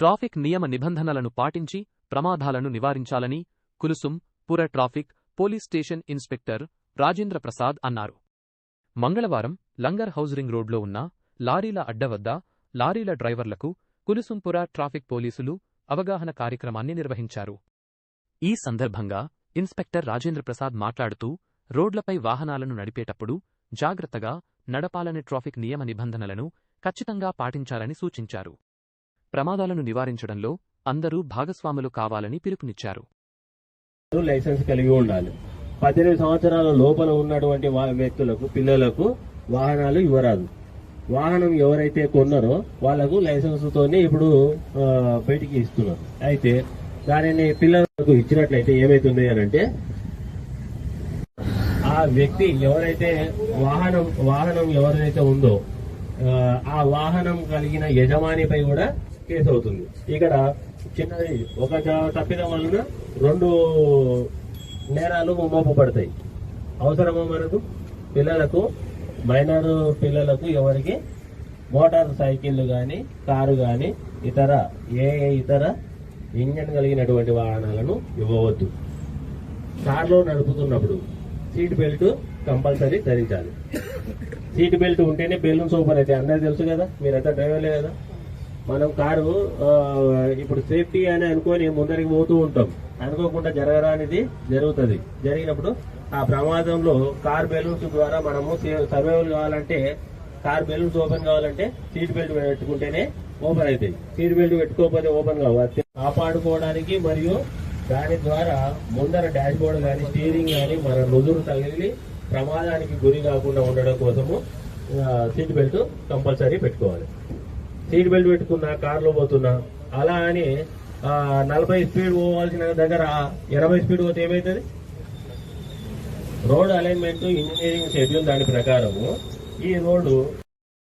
Traffic నియమ నిబంధనలను పాటించి ప్రమాదాలను నివారించాలని Kulsumpura traffic police station inspector Rajendra Prasad అన్నారు. మంగళవారం లంగర్ హౌస్ రింగ్ రోడ్లో ఉన్న లారీల అడ్డ వద్ద లారీల డ్రైవర్లకు కులుసుంపుర ట్రాఫిక్ పోలీసులు అవగాహన కార్యక్రమాన్ని నిర్వహించారు. ఈ సందర్భంగా ఇన్స్పెక్టర్ రాజేంద్ర ప్రసాద్ మాట్లాడుతూ రోడ్లపై వాహనాలను నడిపేటప్పుడు జాగ్రత్తగా నడపాలని ట్రాఫిక్ నియమ నిబంధనలను ఖచ్చితంగా పాటించాలని సూచించారు. ప్రమాదాలను నివారించడంలో అందరూ భాగస్వాములు కావాలని పిలుపునిచ్చారు. లైసెన్స్ కలిగి ఉండాలి. పద్దెనిమిది సంవత్సరాల లోపల ఉన్నటువంటి వ్యక్తులకు పిల్లలకు వాహనాలు ఇవ్వరాదు. వాహనం ఎవరైతే కొన్నారో వాళ్ళకు లైసెన్స్ తోనే ఇప్పుడు బయటికి ఇస్తున్నారు. అయితే దానిని పిల్లలకు ఇచ్చినట్లయితే ఏమైతుంది అని అంటే ఆ వ్యక్తి ఎవరైతే వాహనం వాహనం ఎవరైతే ఉందో ఆ వాహనం కలిగిన యజమానిపై కూడా కేసు అవుతుంది ఇక్కడ చిన్నది ఒక తప్పిదం వలన రెండు నేరాలు మోపబడతాయి. అవసరమో మనకు పిల్లలకు మైనర్ పిల్లలకు ఎవరికి? మోటార్ సైకిళ్ళు కానీ కారు కానీ ఇతర ఏ ఇతర ఇంజన్ కలిగినటువంటి వాహనాలను ఇవ్వవద్దు. కారులో నడుపుతున్నప్పుడు సీట్ బెల్ట్ కంపల్సరీ ధరించాలి. సీట్ బెల్ట్ ఉంటేనే బెలూన్స్ ఓపెన్ అయితే అందరూ తెలుసు కదా? మీరంతా డ్రైవర్లే కదా? మనం కారు ఇప్పుడు సేఫ్టీ అని అనుకొని ముందరికి పోతూ ఉంటాం. అనుకోకుండా జరగరానిది జరుగుతుంది. జరిగినప్పుడు ఆ ప్రమాదంలో కార్ బెలూన్స్ ద్వారా మనము సర్వైవల్ కావాలంటే కార్ బెలూన్స్ ఓపెన్ కావాలంటే సీట్ బెల్ట్ పెట్టుకుంటేనే ఓపెన్ అవుతాయి సీట్ బెల్ట్ పెట్టుకోకపోతే ఓపెన్ కావాలి కాపాడుకోవడానికి మరియు దాని ద్వారా ముందర డాష్ బోర్డ్ కానీ స్టీరింగ్ కానీ మన నుదురు తగిలి ప్రమాదానికి గురి కాకుండా ఉండడం కోసము సీట్ బెల్ట్ కంపల్సరీ పెట్టుకోవాలి. సీట్ బెల్ట్ పెట్టుకున్నా కార్లో పోతున్నా అలా అని నలభై స్పీడ్ పోవాల్సిన దగ్గర ఎనభై స్పీడ్ పోతే ఏమవుతుంది రోడ్ అలైన్మెంట్ ఇంజనీరింగ్ షెడ్యూల్ దాని ప్రకారము. ఈ రోడ్డు